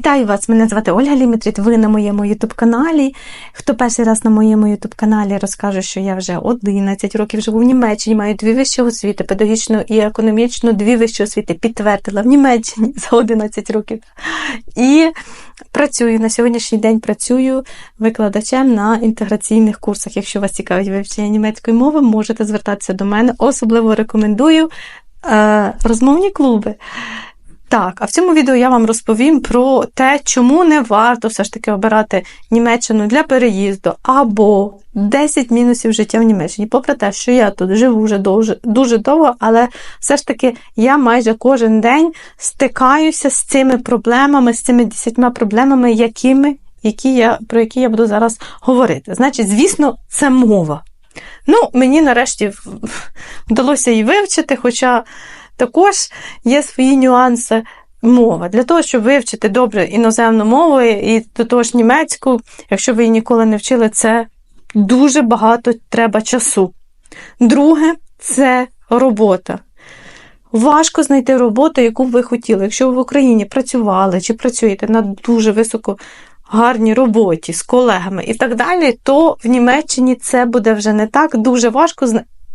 Вітаю вас! Мене звати Ольга Лімітріт. Ви на моєму ютуб-каналі. Хто перший раз на моєму ютуб-каналі розкажу, що я вже 11 років живу в Німеччині, маю дві вищі освіти, педагогічну і економічну, дві вищі освіти підтвердила в Німеччині за 11 років. І працюю на сьогоднішній день працюю викладачем на інтеграційних курсах. Якщо вас цікавить вивчення німецької мови, можете звертатися до мене. Особливо рекомендую е, розмовні клуби. Так, а в цьому відео я вам розповім про те, чому не варто все ж таки обирати Німеччину для переїзду, або 10 мінусів життя в Німеччині. Попри те, що я тут живу вже дуже, дуже довго, але все ж таки я майже кожен день стикаюся з цими проблемами, з цими 10 проблемами, якими, які я, про які я буду зараз говорити. Значить, звісно, це мова. Ну, мені нарешті вдалося її вивчити, хоча. Також є свої нюанси мова. Для того, щоб вивчити добре іноземну мову і до того ж німецьку, якщо ви її ніколи не вчили, це дуже багато треба часу. Друге, це робота. Важко знайти роботу, яку б ви хотіли. Якщо ви в Україні працювали чи працюєте на дуже високо гарній роботі з колегами і так далі, то в Німеччині це буде вже не так дуже важко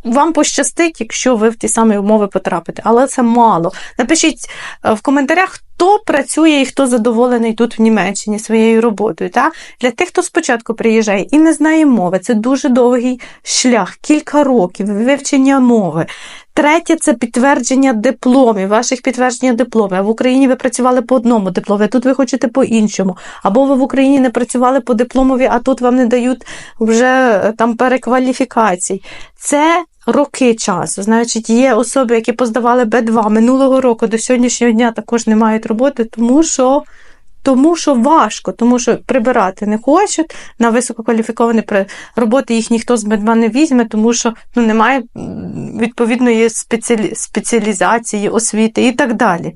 вам пощастить, якщо ви в ті самі умови потрапите, але це мало. Напишіть е, в коментарях, хто працює і хто задоволений тут в Німеччині своєю роботою. Та? Для тих, хто спочатку приїжджає і не знає мови, це дуже довгий шлях, кілька років вивчення мови. Третє це підтвердження дипломів, ваших підтвердження дипломів. В Україні ви працювали по одному дипломі, а тут ви хочете по іншому. Або ви в Україні не працювали по дипломові, а тут вам не дають вже е, там перекваліфікацій. Це роки часу. Значить, є особи, які поздавали Б2 минулого року до сьогоднішнього дня також не мають роботи, тому що. Тому що важко, тому що прибирати не хочуть, на висококваліфіковані роботи їх ніхто з Б2 не візьме, тому що ну, немає відповідної спеціалі... спеціалізації, освіти і так далі.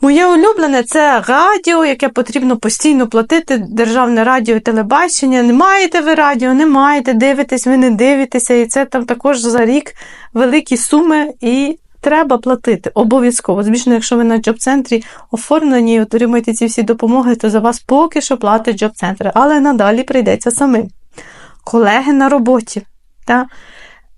Моє улюблене це радіо, яке потрібно постійно платити, державне радіо і телебачення. Не маєте ви радіо, не маєте, дивитесь, ви не дивитеся, і це там також за рік великі суми і треба платити. Обов'язково. Звісно, якщо ви на джоб-центрі оформлені і отримуєте ці всі допомоги, то за вас поки що платить джоб-центр, але надалі прийдеться самим. Колеги на роботі. Та?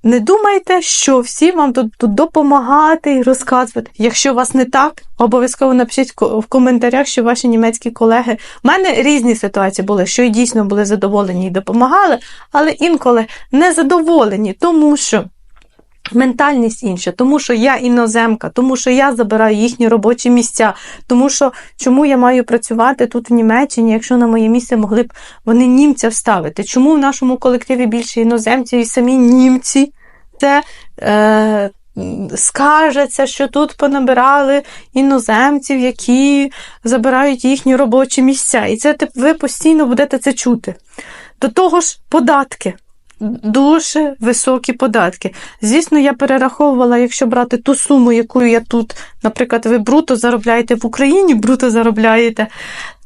Не думайте, що всі вам тут, допомагати і розказувати. Якщо у вас не так, обов'язково напишіть в коментарях, що ваші німецькі колеги. У мене різні ситуації були, що і дійсно були задоволені і допомагали, але інколи не задоволені, тому що. Ментальність інша, тому що я іноземка, тому що я забираю їхні робочі місця, тому що чому я маю працювати тут в Німеччині, якщо на моє місце могли б вони німця вставити? Чому в нашому колективі більше іноземців і самі німці це е, скаржаться, що тут понабирали іноземців, які забирають їхні робочі місця? І це ви постійно будете це чути. До того ж, податки дуже високі податки. Звісно, я перераховувала, якщо брати ту суму, яку я тут, наприклад, ви бруто заробляєте в Україні, бруто заробляєте.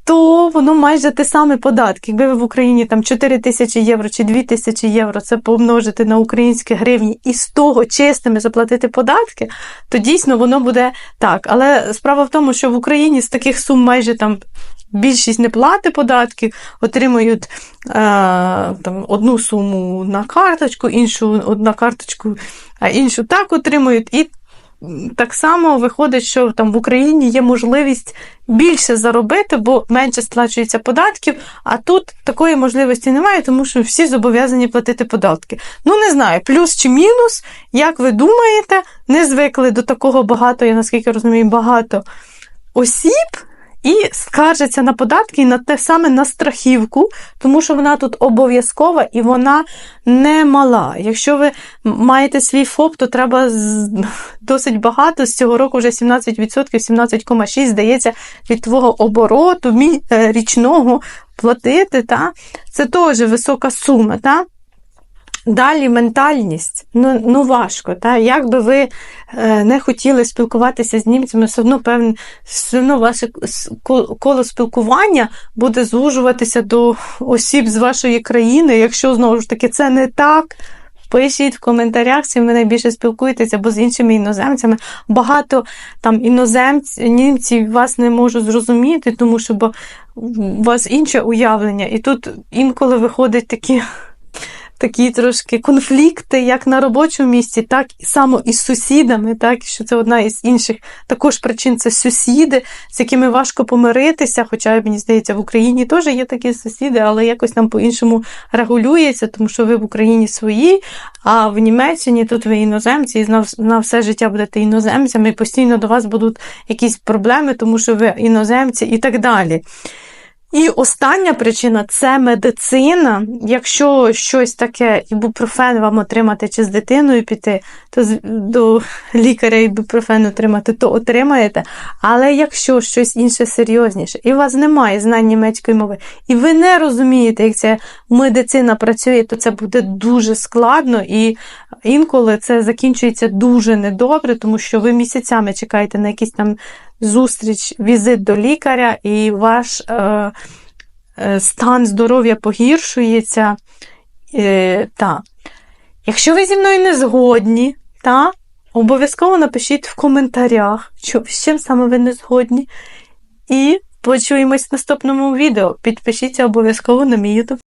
То воно майже те саме податки. Якби ви в Україні там 4 тисячі євро чи 2 тисячі євро це помножити на українські гривні і з того чистими заплатити податки, то дійсно воно буде так. Але справа в тому, що в Україні з таких сум майже там більшість не платить податки, отримують е, там, одну суму на карточку, іншу на карточку, а іншу так отримують. І так само виходить, що там в Україні є можливість більше заробити, бо менше сплачується податків, а тут такої можливості немає, тому що всі зобов'язані платити податки. Ну, не знаю, плюс чи мінус, як ви думаєте, не звикли до такого багато, я наскільки розумію, багато осіб. І скаржаться на податки і на те саме на страхівку, тому що вона тут обов'язкова і вона не мала. Якщо ви маєте свій ФОП, то треба досить багато. З цього року вже 17%, 17,6% здається, від твого обороту е, річного платити. Та? Це теж висока сума. Та? Далі ментальність, ну ну важко. Та? Як би ви е, не хотіли спілкуватися з німцями, все одно певне, все одно ваше коло спілкування буде звужуватися до осіб з вашої країни. Якщо знову ж таки це не так, Пишіть в коментарях, з чим ви найбільше спілкуєтеся, або з іншими іноземцями. Багато там іноземців, німців вас не можу зрозуміти, тому що бо у вас інше уявлення. І тут інколи виходять такі. Такі трошки конфлікти, як на робочому місці, так і само із сусідами, так що це одна із інших також причин це сусіди, з якими важко помиритися. Хоча мені здається, в Україні теж є такі сусіди, але якось там по-іншому регулюється, тому що ви в Україні свої, а в Німеччині тут ви іноземці, і на все життя будете іноземцями, і постійно до вас будуть якісь проблеми, тому що ви іноземці і так далі. І остання причина це медицина. Якщо щось таке, ібупрофен вам отримати чи з дитиною піти, то до лікаря ібупрофен отримати, то отримаєте. Але якщо щось інше серйозніше, і у вас немає знань німецької мови, і ви не розумієте, як ця медицина працює, то це буде дуже складно, і інколи це закінчується дуже недобре, тому що ви місяцями чекаєте на якісь там зустріч, візит до лікаря, і ваш е, е, стан здоров'я погіршується. Е, та. Якщо ви зі мною не згодні, та, обов'язково напишіть в коментарях, що, з чим саме ви не згодні. І почуємось в наступному відео. Підпишіться обов'язково на мій YouTube